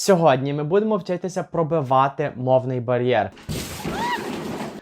Сьогодні ми будемо вчитися пробивати мовний бар'єр.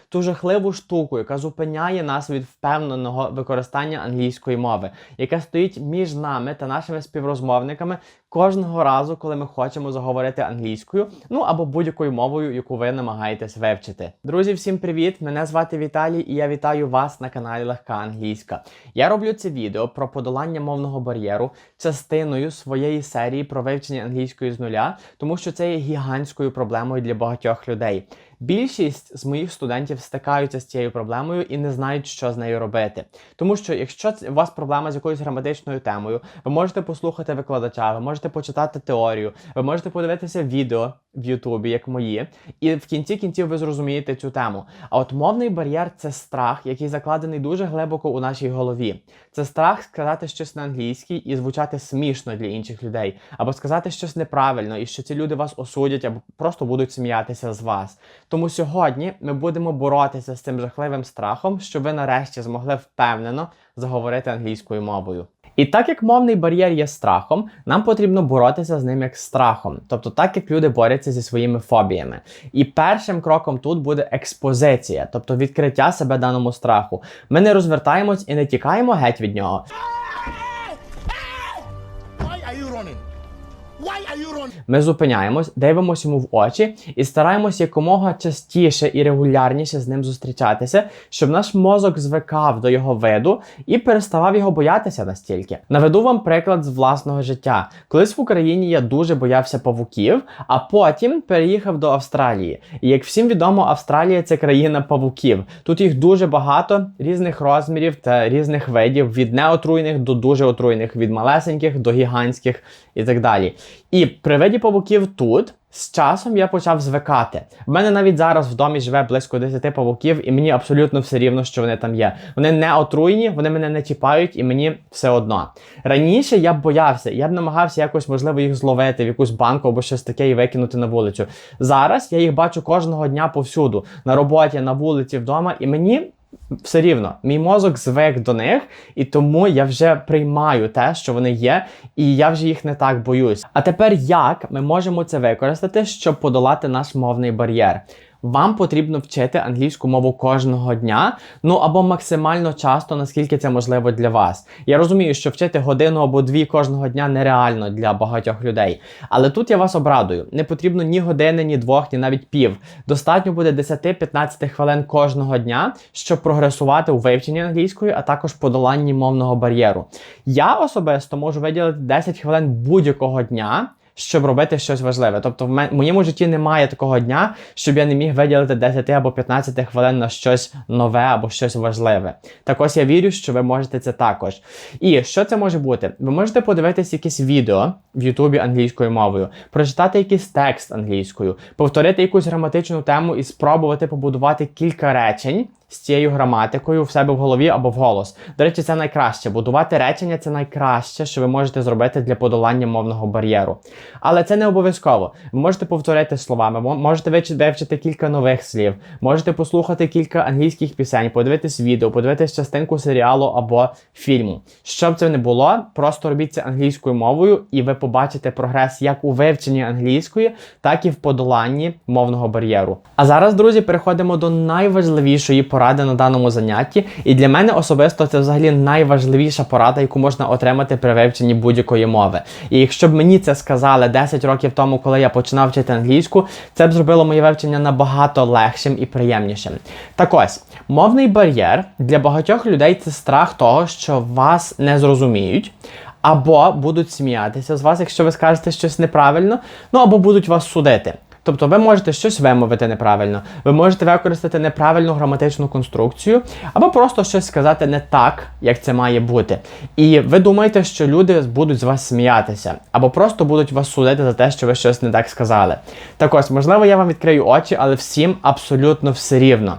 Ту жахливу штуку, яка зупиняє нас від впевненого використання англійської мови, яка стоїть між нами та нашими співрозмовниками кожного разу, коли ми хочемо заговорити англійською, ну або будь-якою мовою, яку ви намагаєтесь вивчити. Друзі, всім привіт! Мене звати Віталій, і я вітаю вас на каналі Легка Англійська. Я роблю це відео про подолання мовного бар'єру частиною своєї серії про вивчення англійської з нуля, тому що це є гігантською проблемою для багатьох людей. Більшість з моїх студентів стикаються з цією проблемою і не знають, що з нею робити. Тому що, якщо у вас проблема з якоюсь граматичною темою, ви можете послухати викладача, ви можете почитати теорію, ви можете подивитися відео в Ютубі, як мої, і в кінці кінців ви зрозумієте цю тему. А от мовний бар'єр це страх, який закладений дуже глибоко у нашій голові. Це страх сказати щось на англійській і звучати смішно для інших людей, або сказати щось неправильно, і що ці люди вас осудять, або просто будуть сміятися з вас. Тому сьогодні ми будемо боротися з цим жахливим страхом, щоб ви нарешті змогли впевнено заговорити англійською мовою. І так як мовний бар'єр є страхом, нам потрібно боротися з ним як страхом, тобто так як люди борються зі своїми фобіями. І першим кроком тут буде експозиція, тобто відкриття себе даному страху. Ми не розвертаємось і не тікаємо геть від нього. Ми зупиняємось, дивимося йому в очі і стараємось якомога частіше і регулярніше з ним зустрічатися, щоб наш мозок звикав до його виду і переставав його боятися настільки. Наведу вам приклад з власного життя. Колись в Україні я дуже боявся павуків, а потім переїхав до Австралії. І як всім відомо, Австралія це країна павуків. Тут їх дуже багато різних розмірів та різних видів, від неотруйних до дуже отруйних, від малесеньких до гігантських і так далі. І при виді павуків тут. З часом я почав звикати. В мене навіть зараз в домі живе близько 10 павуків, і мені абсолютно все рівно, що вони там є. Вони не отруйні, вони мене не чіпають, і мені все одно. Раніше я б боявся, я б намагався якось, можливо, їх зловити в якусь банку або щось таке і викинути на вулицю. Зараз я їх бачу кожного дня повсюду, на роботі, на вулиці, вдома, і мені все рівно, мій мозок звик до них, і тому я вже приймаю те, що вони є, і я вже їх не так боюсь. А тепер як ми можемо це використати, щоб подолати наш мовний бар'єр? Вам потрібно вчити англійську мову кожного дня, ну або максимально часто, наскільки це можливо для вас. Я розумію, що вчити годину або дві кожного дня нереально для багатьох людей. Але тут я вас обрадую: не потрібно ні години, ні двох, ні навіть пів. Достатньо буде 10-15 хвилин кожного дня, щоб прогресувати у вивченні англійської, а також подоланні мовного бар'єру. Я особисто можу виділити 10 хвилин будь-якого дня. Щоб робити щось важливе. Тобто, в моєму житті немає такого дня, щоб я не міг виділити 10 або 15 хвилин на щось нове або щось важливе. Так ось я вірю, що ви можете це також. І що це може бути? Ви можете подивитись якесь відео в Ютубі англійською мовою, прочитати якийсь текст англійською, повторити якусь граматичну тему і спробувати побудувати кілька речень. З цією граматикою в себе в голові або вголос. До речі, це найкраще. Будувати речення це найкраще, що ви можете зробити для подолання мовного бар'єру. Але це не обов'язково. Ви можете повторити словами, можете вивчити кілька нових слів, можете послухати кілька англійських пісень, подивитись відео, подивитись частинку серіалу або фільму. Щоб це не було, просто робіть це англійською мовою, і ви побачите прогрес як у вивченні англійської, так і в подоланні мовного бар'єру. А зараз, друзі, переходимо до найважливішої поради на даному занятті. І для мене особисто це взагалі найважливіша порада, яку можна отримати при вивченні будь-якої мови. І якщо б мені це сказали 10 років тому, коли я починав вчити англійську, це б зробило моє вивчення набагато легшим і приємнішим. Так ось, мовний бар'єр для багатьох людей це страх того, що вас не зрозуміють. Або будуть сміятися з вас, якщо ви скажете щось неправильно, ну або будуть вас судити. Тобто ви можете щось вимовити неправильно, ви можете використати неправильну граматичну конструкцію, або просто щось сказати не так, як це має бути. І ви думаєте, що люди будуть з вас сміятися, або просто будуть вас судити за те, що ви щось не так сказали. Так ось, можливо, я вам відкрию очі, але всім абсолютно все рівно.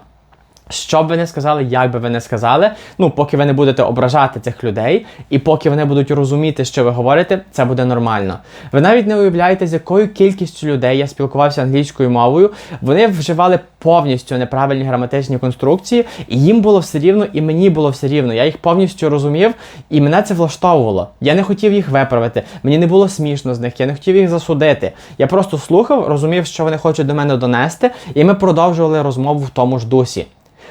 Що б ви не сказали, як би ви не сказали, ну поки ви не будете ображати цих людей, і поки вони будуть розуміти, що ви говорите, це буде нормально. Ви навіть не уявляєте, з якою кількістю людей я спілкувався англійською мовою. Вони вживали повністю неправильні граматичні конструкції, і їм було все рівно, і мені було все рівно. Я їх повністю розумів, і мене це влаштовувало. Я не хотів їх виправити. Мені не було смішно з них, я не хотів їх засудити. Я просто слухав, розумів, що вони хочуть до мене донести, і ми продовжували розмову в тому ж дусі.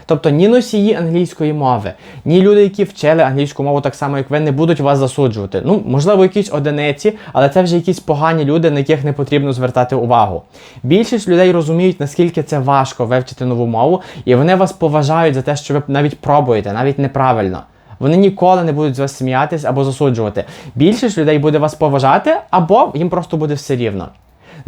Тобто ні носії англійської мови, ні люди, які вчили англійську мову так само, як ви, не будуть вас засуджувати. Ну, можливо, якісь одиниці, але це вже якісь погані люди, на яких не потрібно звертати увагу. Більшість людей розуміють, наскільки це важко вивчити нову мову, і вони вас поважають за те, що ви навіть пробуєте, навіть неправильно. Вони ніколи не будуть з вас сміятись або засуджувати. Більшість людей буде вас поважати, або їм просто буде все рівно.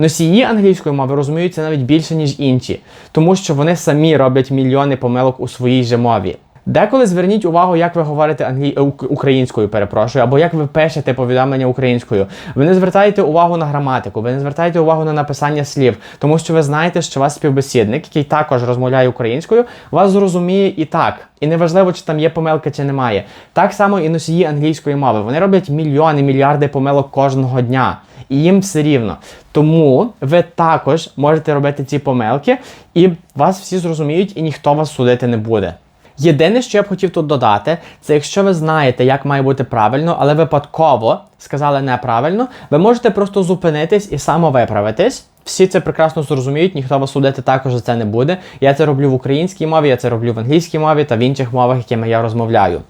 Носії англійської мови розуміються навіть більше, ніж інші, тому що вони самі роблять мільйони помилок у своїй же мові. Деколи зверніть увагу, як ви говорите англі... е, українською, перепрошую, або як ви пишете повідомлення українською. Ви не звертаєте увагу на граматику, ви не звертаєте увагу на написання слів, тому що ви знаєте, що ваш співбесідник, який також розмовляє українською, вас зрозуміє і так. І неважливо, чи там є помилка, чи немає. Так само і носії англійської мови. Вони роблять мільйони, мільярди помилок кожного дня. І їм все рівно. Тому ви також можете робити ці помилки, і вас всі зрозуміють, і ніхто вас судити не буде. Єдине, що я б хотів тут додати, це якщо ви знаєте, як має бути правильно, але випадково сказали неправильно, ви можете просто зупинитись і самовиправитись. Всі це прекрасно зрозуміють, ніхто вас судити також за це не буде. Я це роблю в українській мові, я це роблю в англійській мові та в інших мовах, якими я розмовляю.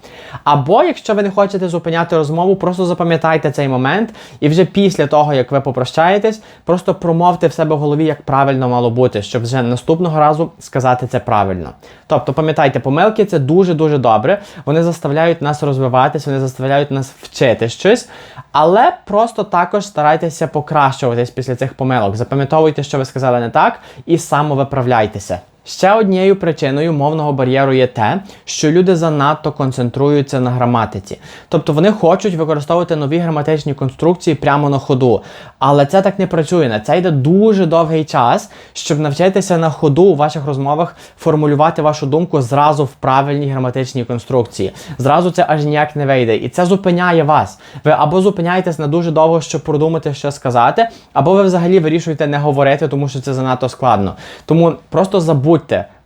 Або, якщо ви не хочете зупиняти розмову, просто запам'ятайте цей момент, і вже після того, як ви попрощаєтесь, просто промовте в себе в голові, як правильно мало бути, щоб вже наступного разу сказати це правильно. Тобто, пам'ятайте, помилки це дуже-дуже добре. Вони заставляють нас розвиватись, вони заставляють нас вчити щось, але просто також старайтеся покращуватись після цих помилок. Запам'ятовуйте, що ви сказали не так, і самовиправляйтеся. Ще однією причиною мовного бар'єру є те, що люди занадто концентруються на граматиці. Тобто вони хочуть використовувати нові граматичні конструкції прямо на ходу. Але це так не працює. На це йде дуже довгий час, щоб навчитися на ходу у ваших розмовах формулювати вашу думку зразу в правильній граматичній конструкції. Зразу це аж ніяк не вийде. І це зупиняє вас. Ви або зупиняєтесь на дуже довго, щоб продумати, що сказати, або ви взагалі вирішуєте не говорити, тому що це занадто складно. Тому просто забудьте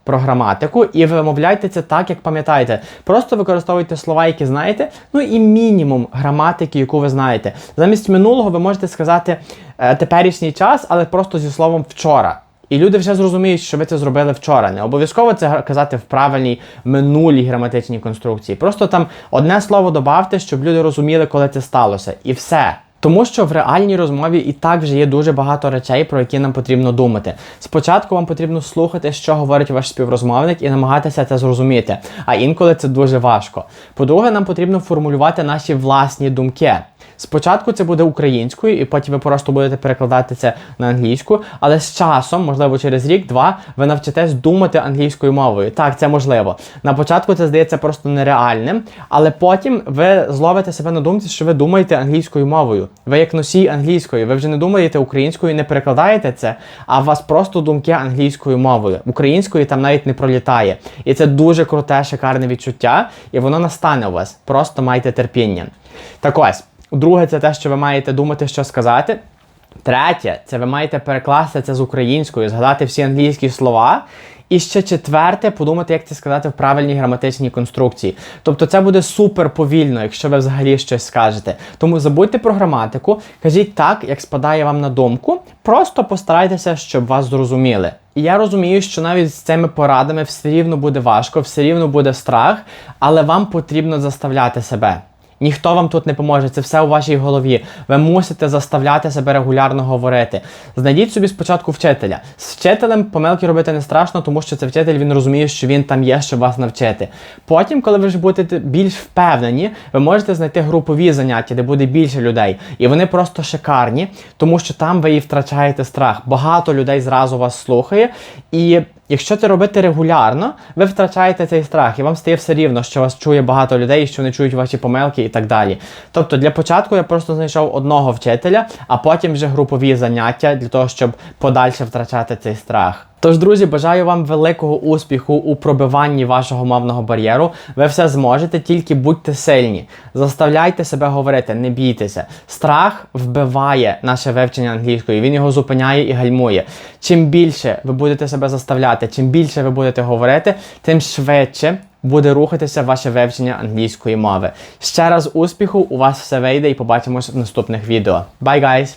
про граматику і вимовляйте це так, як пам'ятаєте. Просто використовуйте слова, які знаєте, ну і мінімум граматики, яку ви знаєте. Замість минулого ви можете сказати е, теперішній час, але просто зі словом вчора. І люди вже зрозуміють, що ви це зробили вчора. Не обов'язково це казати в правильній минулій граматичній конструкції. Просто там одне слово додавте, щоб люди розуміли, коли це сталося. І все. Тому що в реальній розмові і так вже є дуже багато речей, про які нам потрібно думати. Спочатку вам потрібно слухати, що говорить ваш співрозмовник, і намагатися це зрозуміти. А інколи це дуже важко. По-друге, нам потрібно формулювати наші власні думки. Спочатку це буде українською, і потім ви просто будете перекладати це на англійську. Але з часом, можливо, через рік-два, ви навчитесь думати англійською мовою. Так, це можливо. На початку це здається просто нереальним, але потім ви зловите себе на думці, що ви думаєте англійською мовою. Ви як носій англійської, ви вже не думаєте українською, не перекладаєте це, а у вас просто думки англійською мовою. Українською там навіть не пролітає. І це дуже круте, шикарне відчуття, і воно настане у вас. Просто майте терпіння. Так ось. Друге, це те, що ви маєте думати, що сказати. Третє, це ви маєте перекласти це з українською, згадати всі англійські слова. І ще четверте, подумати, як це сказати в правильній граматичній конструкції. Тобто це буде супер повільно, якщо ви взагалі щось скажете. Тому забудьте про граматику, кажіть так, як спадає вам на думку. Просто постарайтеся, щоб вас зрозуміли. І я розумію, що навіть з цими порадами все рівно буде важко, все рівно буде страх, але вам потрібно заставляти себе. Ніхто вам тут не поможе, це все у вашій голові. Ви мусите заставляти себе регулярно говорити. Знайдіть собі спочатку вчителя. З вчителем помилки робити не страшно, тому що це вчитель він розуміє, що він там є, щоб вас навчити. Потім, коли ви вже будете більш впевнені, ви можете знайти групові заняття, де буде більше людей. І вони просто шикарні, тому що там ви і втрачаєте страх. Багато людей зразу вас слухає. І Якщо це робити регулярно, ви втрачаєте цей страх, і вам стає все рівно, що вас чує багато людей, що не чують ваші помилки і так далі. Тобто для початку я просто знайшов одного вчителя, а потім вже групові заняття для того, щоб подальше втрачати цей страх. Тож, друзі, бажаю вам великого успіху у пробиванні вашого мовного бар'єру. Ви все зможете, тільки будьте сильні. Заставляйте себе говорити, не бійтеся. Страх вбиває наше вивчення англійської, він його зупиняє і гальмує. Чим більше ви будете себе заставляти, чим більше ви будете говорити, тим швидше буде рухатися ваше вивчення англійської мови. Ще раз успіху, у вас все вийде і побачимось в наступних відео. Bye, guys!